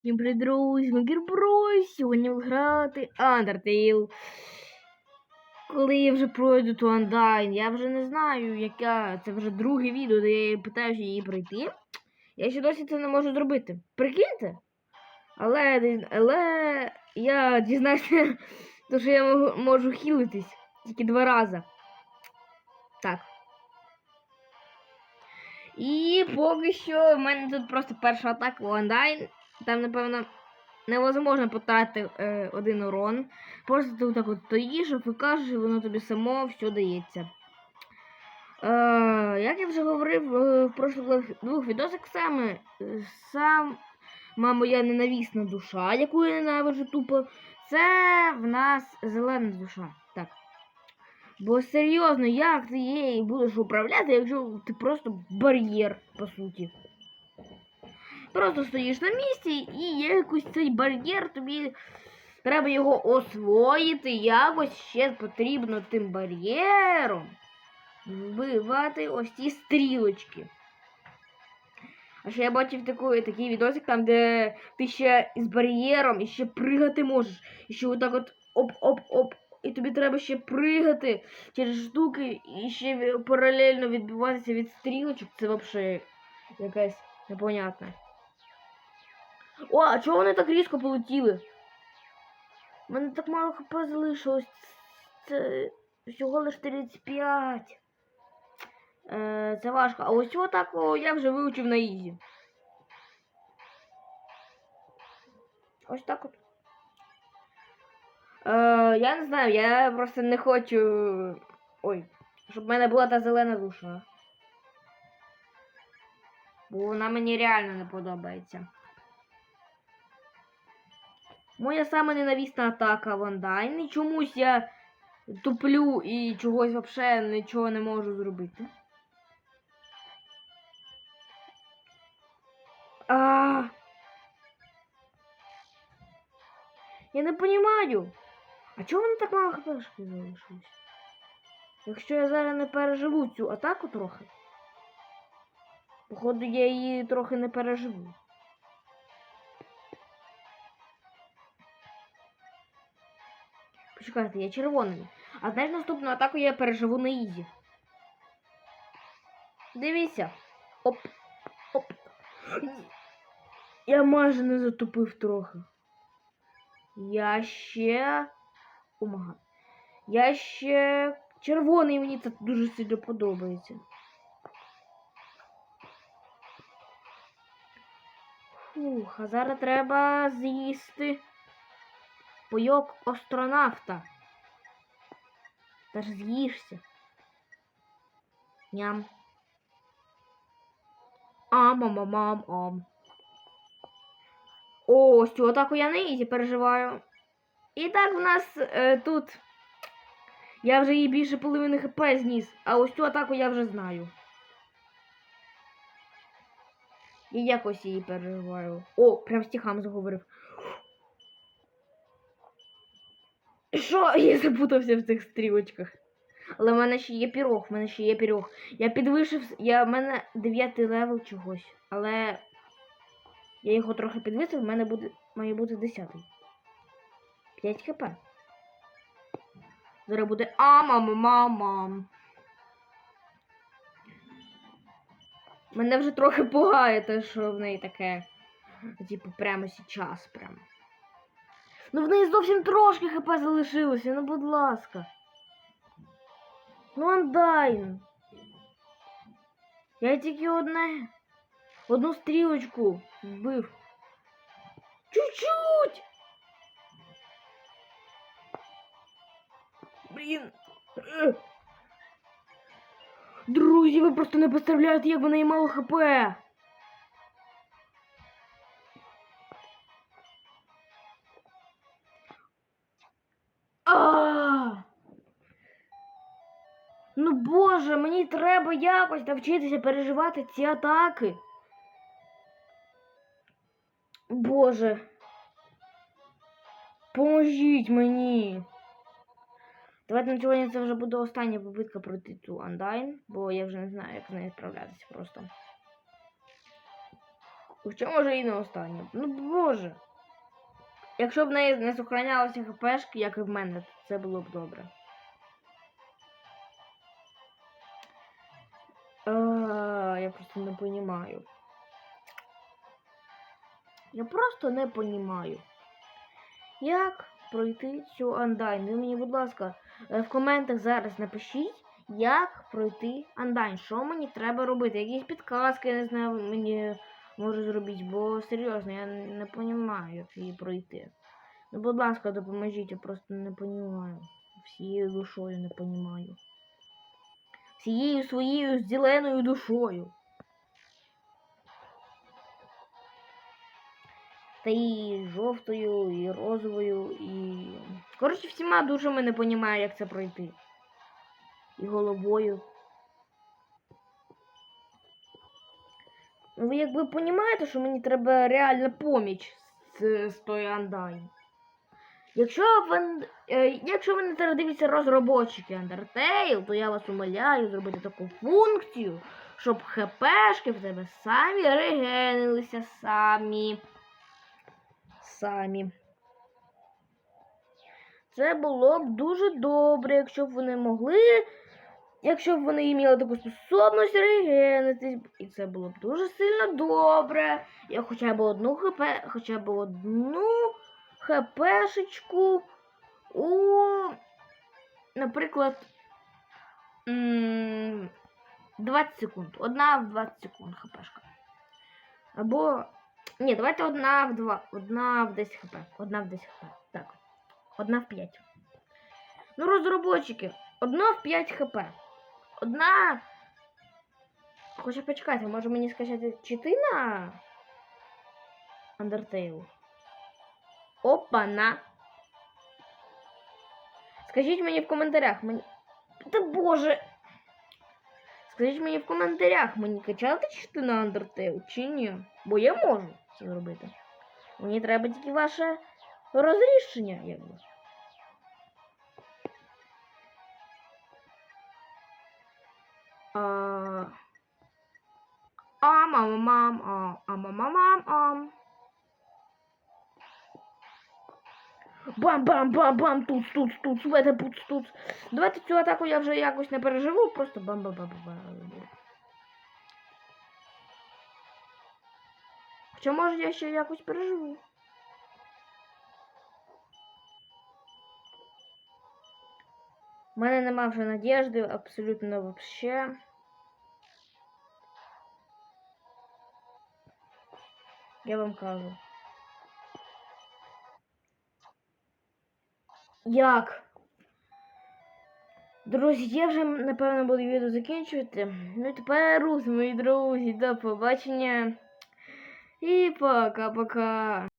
Всім привіт, друзі, ми Гірброй. Сьогодні буду грати Undertale. Коли я вже пройду ту Undyne, я вже не знаю, яка. Це вже друге відео, де я питаюся її пройти. Я ще досі це не можу зробити. Прикиньте? Але, але я дізнався, то, що я можу, хілитись тільки два рази. Так. І поки що в мене тут просто перша атака Undyne. Там, напевно, невозможно потратити е, один урон. Просто ти так от стоїш, і кажеш, і воно тобі само все дається. Е, як я вже говорив е, в прошлих двох відосах, саме е, сама моя ненавісна душа, яку я ненавиджу тупо, це в нас зелена душа. Так. Бо серйозно, як ти її будеш управляти, якщо ти просто бар'єр, по суті. Просто стоїш на місці і якось цей бар'єр, тобі треба його освоїти, якось ще потрібно тим бар'єром вбивати ось ці стрілочки. А ще я бачив таку, такий відосик, там, де ти ще з бар'єром і ще пригати можеш. І ще отак от оп-оп-оп. І тобі треба ще пригати через штуки і ще паралельно відбиватися від стрілочок. Це взагалі якась непонятна. О, а чого вони так різко полетіли? У мене так мало хп залишилось. Це всього лиш 35. Е, це важко. А ось цього так о, я вже вивчив на ізі. Ось так от. Е, я не знаю, я просто не хочу. Ой, щоб в мене була та зелена душа. Бо вона мені реально не подобається. Моя сама ненавісна атака в онлайн. І чомусь я туплю і чогось взагалі нічого не можу зробити. А. Я не розумію. А чого вони так мало хпшки залишилось? Якщо я зараз не переживу цю атаку трохи. Походу я її трохи не переживу. Почекайте, я червоний. А знаєш, наступну атаку я переживу на ізі. Дивіться. Оп. Оп. Я майже не затупив трохи. Я ще. Омага. Я ще червоний, мені це дуже сильно подобається. Фух, а зараз треба з'їсти Бойок астронавта. Та ж з'їшся. Ням. Ам-ам-ам-ам-ам. О, цю атаку я на ізі переживаю. І так в нас е, тут. Я вже її більше половини хп зніс, а ось цю атаку я вже знаю. І якось її переживаю. О, прям стихам заговорив. Що? Я запутався в цих стрілочках. Але в мене ще є пірог, в мене ще є пірог. Я підвищив, я, в мене дев'ятий левел чогось. Але я його трохи підвисив, в мене буде, має бути десятий. 5 хп. Зараз буде амам-мам-мам. Мене вже трохи пугає те, що в неї таке. Типу, прямо зараз прямо. Ну в неї зовсім трошки хп залишилося, ну будь ласка. Ну андайн. Я тільки одне. Одну стрілочку вбив. Чуть-чуть! Блін. Друзі, ви просто не представляєте, як в неї мало хп. Треба якось навчитися переживати ці атаки. Боже. Поможіть мені. Давайте на сьогодні це вже буде остання попитка пройти цю Undyne, бо я вже не знаю, як з нею справлятися просто. Хоча може і не останнє. Ну боже. Якщо б в неї не сохранялося хпшки, як і в мене, це було б добре. Просто не понімаю. Я просто не понімаю. Як пройти цю андайн? Ви мені, будь ласка, е, в коментах зараз напишіть, як пройти андайн. Що мені треба робити? Якісь підказки, я не знаю, мені може зробити, бо серйозно, я не розумію, як її пройти. Ну, будь ласка, допоможіть, я просто не розумію. Всією душою не розумію. Всією своєю зеленою душою. Та і жовтою, і розовою, і. Коротше, всіма душами не розумію, як це пройти. І головою. Ну, ви якби розумієте, що мені треба реальна поміч з, з тої Андайн. Якщо ви, е, якщо ви не зараз дивіться розробочики Undertale, то я вас умоляю зробити таку функцію, щоб хпшки в тебе самі регенилися самі. Самі. Це було б дуже добре, якщо б вони могли. Якщо б вони мали таку способність регенитись, і це було б дуже сильно добре. Я хоча б одну хп, хоча б одну хпшечку у, наприклад, 20 секунд. Одна в 20 секунд хпшка. Або. Ні, давайте одна в 2. Одна в 10 хп. Одна в 10 хп. Так. Одна в 5. Ну, розробочики. Одна в 5 хп. Одна. Хоча почекайте, може мені скачати чити на Undertale? Опа-на. Скажіть мені в коментарях. Мені... Та боже. Скажіть мені в коментарях, мені качати чити на Undertale чи ні? Бо я можу це зробити. Мені треба тільки ваше розрішення, якби. А, а мама мам, а, мама мам, ам. Бам-бам-бам-бам, тут, тут, тут, тут, тут. Давайте цю атаку я вже якось не переживу, просто бам-бам-бам-бам. Хоча може я ще якось переживу. У мене нема вже надіжди, абсолютно вообще. Я вам кажу. Як? Друзі, я вже напевно буду відео закінчувати. Ну і тепер, мої друзі, до побачення. 一百个不可。